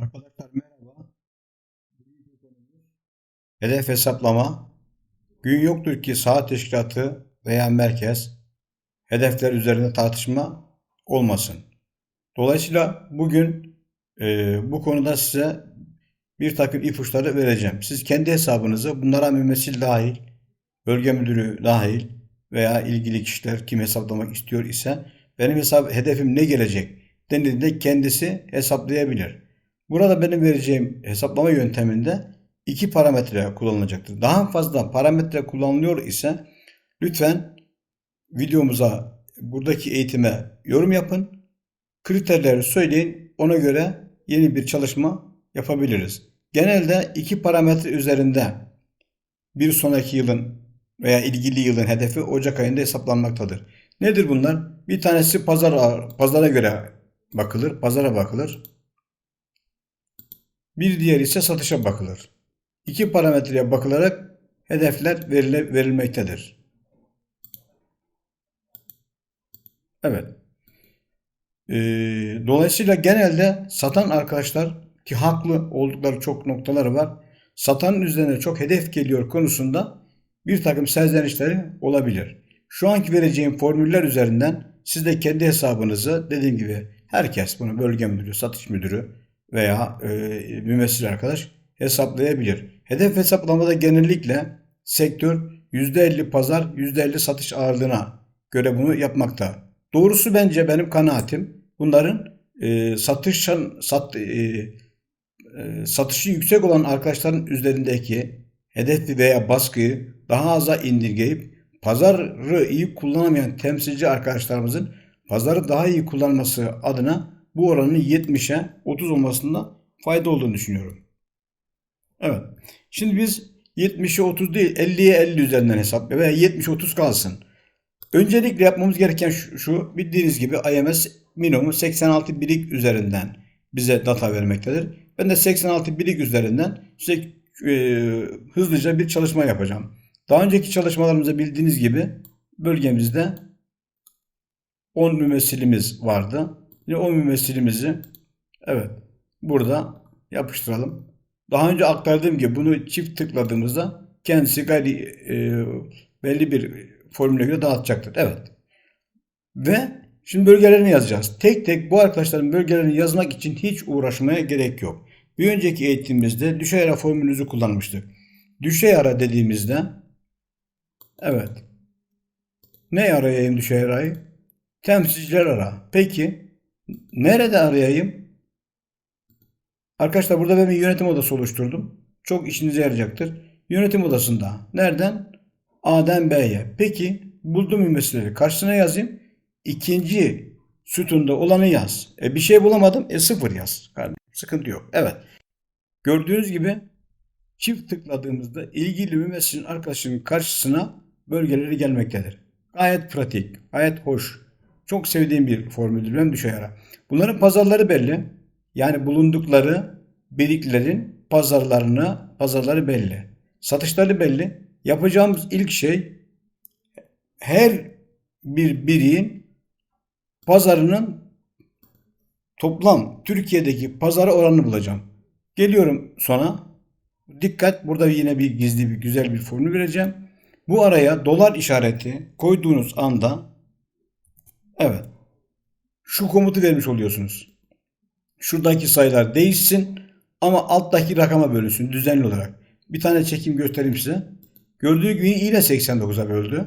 Arkadaşlar merhaba. Hedef hesaplama. Gün yoktur ki saat teşkilatı veya merkez hedefler üzerinde tartışma olmasın. Dolayısıyla bugün e, bu konuda size bir takım ipuçları vereceğim. Siz kendi hesabınızı bunlara mümessil dahil, bölge müdürü dahil veya ilgili kişiler kim hesaplamak istiyor ise benim hesap hedefim ne gelecek denildiğinde kendisi hesaplayabilir. Burada benim vereceğim hesaplama yönteminde iki parametre kullanılacaktır. Daha fazla parametre kullanılıyor ise lütfen videomuza buradaki eğitime yorum yapın. Kriterleri söyleyin. Ona göre yeni bir çalışma yapabiliriz. Genelde iki parametre üzerinde bir sonraki yılın veya ilgili yılın hedefi Ocak ayında hesaplanmaktadır. Nedir bunlar? Bir tanesi pazar pazara göre bakılır, pazara bakılır. Bir diğeri ise satışa bakılır. İki parametreye bakılarak hedefler verilmektedir. Evet. Ee, dolayısıyla genelde satan arkadaşlar ki haklı oldukları çok noktaları var. Satanın üzerine çok hedef geliyor konusunda bir takım serzenişleri olabilir. Şu anki vereceğim formüller üzerinden siz de kendi hesabınızı dediğim gibi herkes bunu bölge müdürü, satış müdürü veya e, mümessil arkadaş hesaplayabilir. Hedef hesaplamada genellikle sektör %50 pazar, %50 satış ağırlığına göre bunu yapmakta. Doğrusu bence benim kanaatim bunların e, satışın sat, e, e, satışı yüksek olan arkadaşların üzerindeki hedefi veya baskıyı daha aza indirgeyip pazarı iyi kullanamayan temsilci arkadaşlarımızın pazarı daha iyi kullanması adına bu oranın 70'e 30 olmasında fayda olduğunu düşünüyorum. Evet. Şimdi biz 70'e 30 değil 50'ye 50 üzerinden hesap veya 70-30 kalsın. Öncelikle yapmamız gereken şu, şu bildiğiniz gibi IMS minimum 86 birik üzerinden bize data vermektedir. Ben de 86 birik üzerinden size e, hızlıca bir çalışma yapacağım. Daha önceki çalışmalarımızda bildiğiniz gibi bölgemizde 10 mümessilimiz vardı. Yine o mümessilimizi evet burada yapıştıralım. Daha önce aktardığım gibi bunu çift tıkladığımızda kendisi gayri e, belli bir formüle göre dağıtacaktır. Evet. Ve şimdi bölgelerini yazacağız. Tek tek bu arkadaşların bölgelerini yazmak için hiç uğraşmaya gerek yok. Bir önceki eğitimimizde düşey ara formülünüzü kullanmıştık. Düşey ara dediğimizde evet. Ne arayayım düşey arayı? Temsilciler ara. Peki nerede arayayım? Arkadaşlar burada ben bir yönetim odası oluşturdum. Çok işinize yarayacaktır. Yönetim odasında. Nereden? A'dan B'ye. Peki buldum mümessilleri. Karşısına yazayım. İkinci sütunda olanı yaz. E bir şey bulamadım. E sıfır yaz. Sıkıntı yok. Evet. Gördüğünüz gibi çift tıkladığımızda ilgili mümessilin arkadaşının karşısına bölgeleri gelmektedir. Gayet pratik, gayet hoş. Çok sevdiğim bir formüldür ben düşey ara. Bunların pazarları belli. Yani bulundukları biriklerin pazarlarını, pazarları belli. Satışları belli. Yapacağımız ilk şey her bir biriğin pazarının toplam Türkiye'deki pazarı oranını bulacağım. Geliyorum sona. Dikkat burada yine bir gizli bir güzel bir formül vereceğim. Bu araya dolar işareti koyduğunuz anda evet şu komutu vermiş oluyorsunuz. Şuradaki sayılar değişsin ama alttaki rakama bölünsün düzenli olarak. Bir tane çekim göstereyim size. Gördüğü gibi yine 89'a böldü.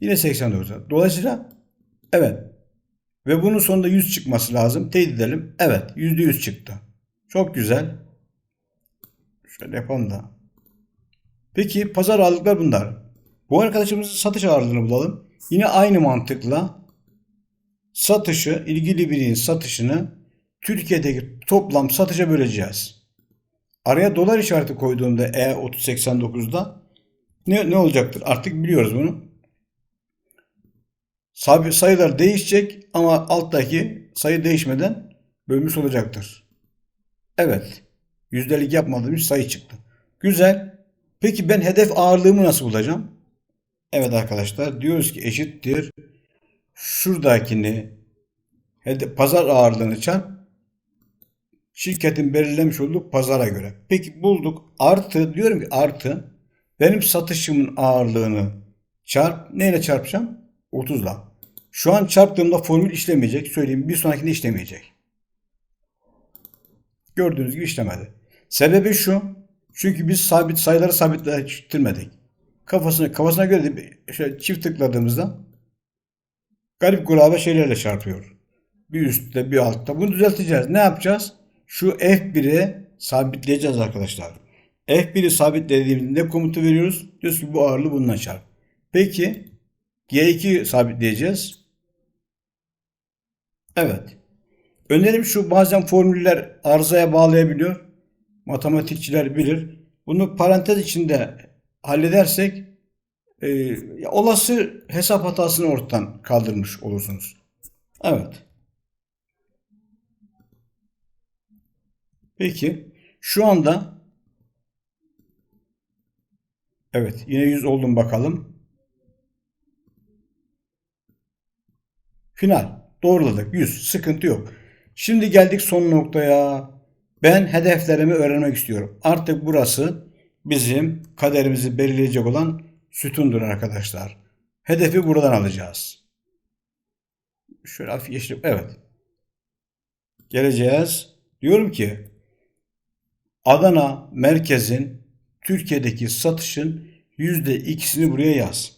Yine 89'a. Dolayısıyla evet. Ve bunun sonunda 100 çıkması lazım. Teyit edelim. Evet. %100 çıktı. Çok güzel. Şöyle yapalım da. Peki pazar ağırlıklar bunlar. Bu arkadaşımızın satış ağırlığını bulalım. Yine aynı mantıkla satışı, ilgili birinin satışını Türkiye'deki toplam satışa böleceğiz. Araya dolar işareti koyduğumda E3089'da ne, ne olacaktır? Artık biliyoruz bunu. Sayılar değişecek ama alttaki sayı değişmeden bölmüş olacaktır. Evet. Yüzdelik yapmadığım sayı çıktı. Güzel. Peki ben hedef ağırlığımı nasıl bulacağım? Evet arkadaşlar diyoruz ki eşittir. Şuradakini pazar ağırlığını çarp Şirketin belirlemiş olduğu pazara göre. Peki bulduk. Artı diyorum ki artı benim satışımın ağırlığını çarp neyle çarpacağım? 30'la. Şu an çarptığımda formül işlemeyecek. Söyleyeyim bir sonrakinde işlemeyecek. Gördüğünüz gibi işlemedi. Sebebi şu. Çünkü biz sabit sayıları sabitleştirmedik. Kafasına kafasına göre de şöyle çift tıkladığımızda garip gurabe şeylerle çarpıyor. Bir üstte bir altta. Bunu düzelteceğiz. Ne yapacağız? Şu F1'i sabitleyeceğiz arkadaşlar. F1'i sabitlediğimizde komutu veriyoruz? Diyoruz ki bu ağırlığı bununla çarp. Peki G2 sabitleyeceğiz. Evet. Önerim şu bazen formüller arızaya bağlayabiliyor. Matematikçiler bilir. Bunu parantez içinde halledersek e, olası hesap hatasını ortadan kaldırmış olursunuz. Evet. Peki şu anda evet yine 100 oldum bakalım. Final. Doğruladık. 100. Sıkıntı yok. Şimdi geldik son noktaya. Ben hedeflerimi öğrenmek istiyorum. Artık burası bizim kaderimizi belirleyecek olan sütundur arkadaşlar. Hedefi buradan alacağız. Şöyle hafif yeşil. Evet. Geleceğiz. Diyorum ki Adana merkezin Türkiye'deki satışın yüzde ikisini buraya yaz.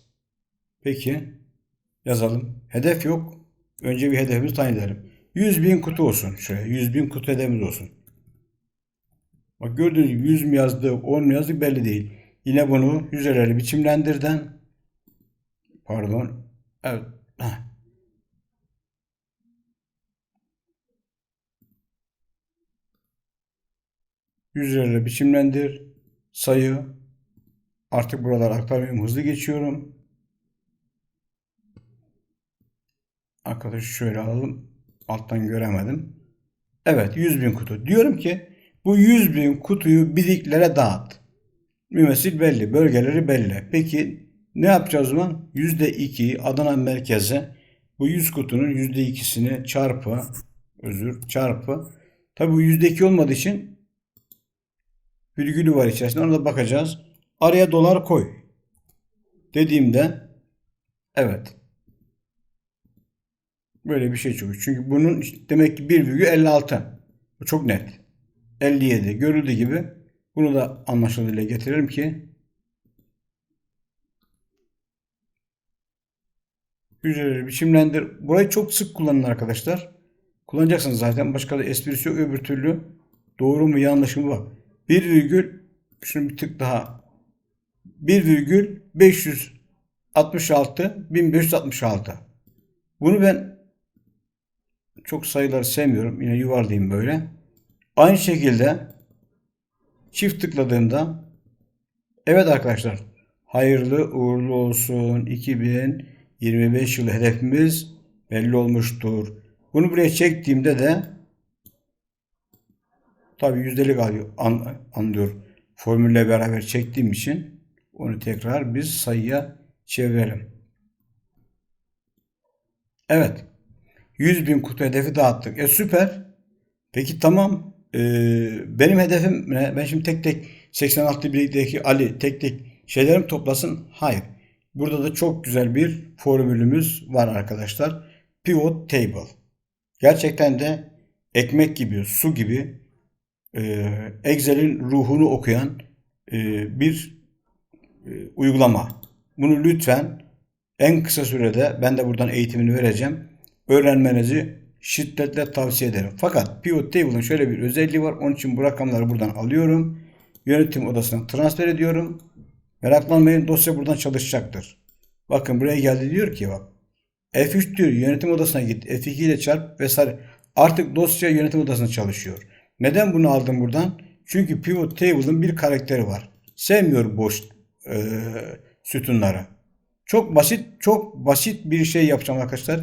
Peki yazalım. Hedef yok. Önce bir hedefimizi tayin edelim. 100 bin kutu olsun. Şöyle 100 bin kutu hedefimiz olsun. Bak gördüğünüz gibi 100 mü yazdık 10 mu yazdık belli değil. Yine bunu yüzeleri biçimlendirden pardon evet heh. Yüzlerle biçimlendir. Sayı. Artık buraları aktarmıyorum. Hızlı geçiyorum. Arkadaşı şöyle alalım. Alttan göremedim. Evet 100 bin kutu. Diyorum ki bu 100 bin kutuyu biriklere dağıt. Mümessil belli. Bölgeleri belli. Peki ne yapacağız o zaman? %2 Adana merkeze bu 100 kutunun %2'sini çarpı özür çarpı tabi bu %2 olmadığı için virgülü var içerisinde ona da bakacağız. Araya dolar koy. Dediğimde evet Böyle bir şey çıkıyor. Çünkü bunun demek ki 1,56. Bu çok net. 57 görüldüğü gibi bunu da anlaşılır dile getirelim ki hücreleri biçimlendir. Burayı çok sık kullanın arkadaşlar. Kullanacaksınız zaten. Başka da esprisi yok. Öbür türlü doğru mu yanlış mı bak. 1 virgül şunu bir tık daha 1 virgül 566 1566. Bunu ben çok sayıları sevmiyorum. Yine yuvarlayayım böyle. Aynı şekilde çift tıkladığımda evet arkadaşlar hayırlı uğurlu olsun 2025 yılı hedefimiz belli olmuştur. Bunu buraya çektiğimde de tabi yüzdelik alıyor, an, anlıyor. Formülle beraber çektiğim için onu tekrar biz sayıya çevirelim. Evet. 100 bin kutu hedefi dağıttık. E süper. Peki tamam. Ee, benim hedefim? Ben şimdi tek tek 86 birlikteki Ali tek tek şeylerim toplasın. Hayır. Burada da çok güzel bir formülümüz var arkadaşlar. Pivot Table. Gerçekten de ekmek gibi, su gibi e, Excel'in ruhunu okuyan e, bir e, uygulama. Bunu lütfen en kısa sürede ben de buradan eğitimini vereceğim öğrenmenizi şiddetle tavsiye ederim. Fakat Pivot Table'ın şöyle bir özelliği var. Onun için bu rakamları buradan alıyorum. Yönetim odasına transfer ediyorum. Meraklanmayın dosya buradan çalışacaktır. Bakın buraya geldi diyor ki bak. F3 diyor yönetim odasına git. F2 ile çarp vesaire. Artık dosya yönetim odasında çalışıyor. Neden bunu aldım buradan? Çünkü Pivot Table'ın bir karakteri var. Sevmiyor boş e, sütunları. Çok basit, çok basit bir şey yapacağım arkadaşlar.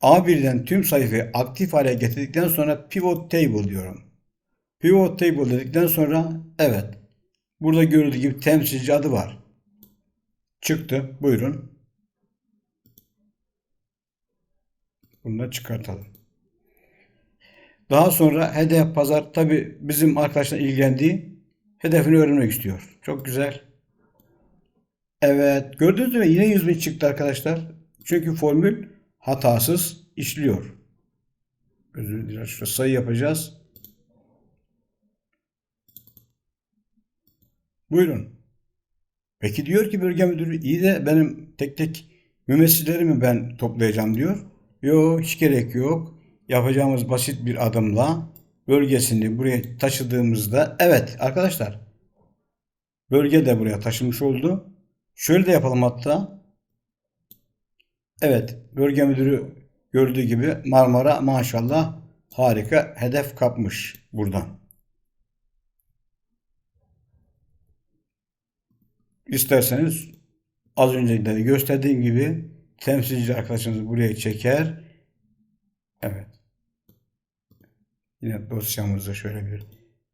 A1'den tüm sayfayı aktif hale getirdikten sonra pivot table diyorum. Pivot table dedikten sonra evet. Burada görüldüğü gibi temsilci adı var. Çıktı. Buyurun. Bunu da çıkartalım. Daha sonra hedef pazar tabi bizim arkadaşlar ilgilendiği hedefini öğrenmek istiyor. Çok güzel. Evet gördünüz mü yine 100 bin çıktı arkadaşlar. Çünkü formül hatasız işliyor. Özür dilerim. Şu sayı yapacağız. Buyurun. Peki diyor ki bölge müdürü iyi de benim tek tek mümessillerimi ben toplayacağım diyor. Yok hiç gerek yok. Yapacağımız basit bir adımla bölgesini buraya taşıdığımızda evet arkadaşlar bölge de buraya taşımış oldu. Şöyle de yapalım hatta. Evet bölge müdürü gördüğü gibi Marmara maşallah harika hedef kapmış buradan. İsterseniz az önce de gösterdiğim gibi temsilci arkadaşınızı buraya çeker. Evet. Yine dosyamızı şöyle bir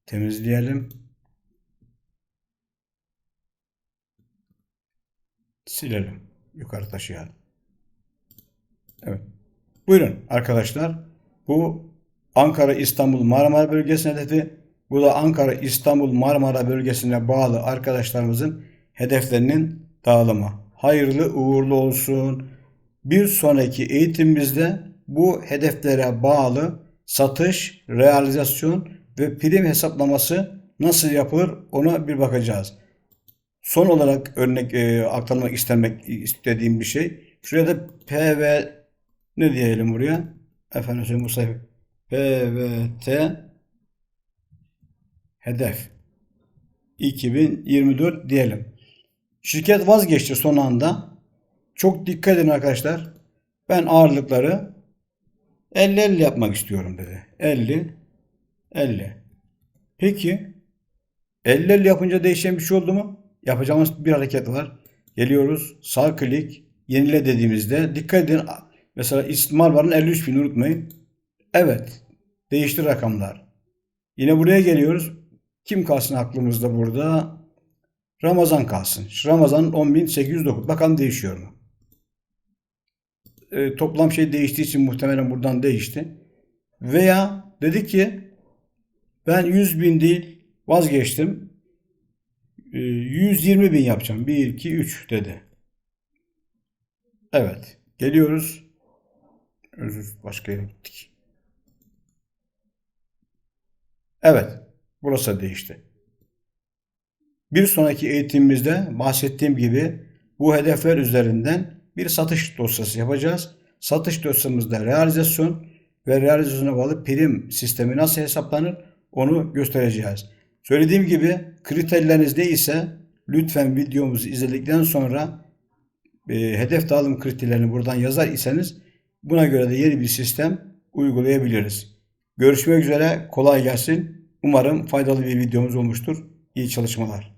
temizleyelim. Silelim. Yukarı taşıyalım. Evet. Buyurun arkadaşlar. Bu Ankara İstanbul Marmara bölgesinin hedefi. Bu da Ankara İstanbul Marmara bölgesine bağlı arkadaşlarımızın hedeflerinin dağılımı. Hayırlı uğurlu olsun. Bir sonraki eğitimimizde bu hedeflere bağlı satış, realizasyon ve prim hesaplaması nasıl yapılır ona bir bakacağız. Son olarak örnek e, aktarmak istemek istediğim bir şey. Şuraya da PV ne diyelim buraya? Efendim söyleyeyim. PVT hedef 2024 diyelim. Şirket vazgeçti son anda. Çok dikkat edin arkadaşlar. Ben ağırlıkları 50-50 yapmak istiyorum dedi. 50 50. Peki 50-50 yapınca değişen bir şey oldu mu? Yapacağımız bir hareket var. Geliyoruz. Sağ klik yenile dediğimizde dikkat edin. Mesela İstimar varın 53 bin unutmayın. Evet. Değişti rakamlar. Yine buraya geliyoruz. Kim kalsın aklımızda burada? Ramazan kalsın. Ramazan 10.809. Bakalım değişiyor mu? E, toplam şey değiştiği için muhtemelen buradan değişti. Veya dedi ki ben 100 bin değil vazgeçtim. E, 120 bin yapacağım. 1, 2, 3 dedi. Evet. Geliyoruz. Özür başka yere gittik. Evet. Burası değişti. Bir sonraki eğitimimizde bahsettiğim gibi bu hedefler üzerinden bir satış dosyası yapacağız. Satış dosyamızda realizasyon ve realizasyona bağlı prim sistemi nasıl hesaplanır onu göstereceğiz. Söylediğim gibi kriterleriniz neyse lütfen videomuzu izledikten sonra e, hedef dağılım kriterlerini buradan yazar iseniz buna göre de yeni bir sistem uygulayabiliriz. Görüşmek üzere kolay gelsin. Umarım faydalı bir videomuz olmuştur. İyi çalışmalar.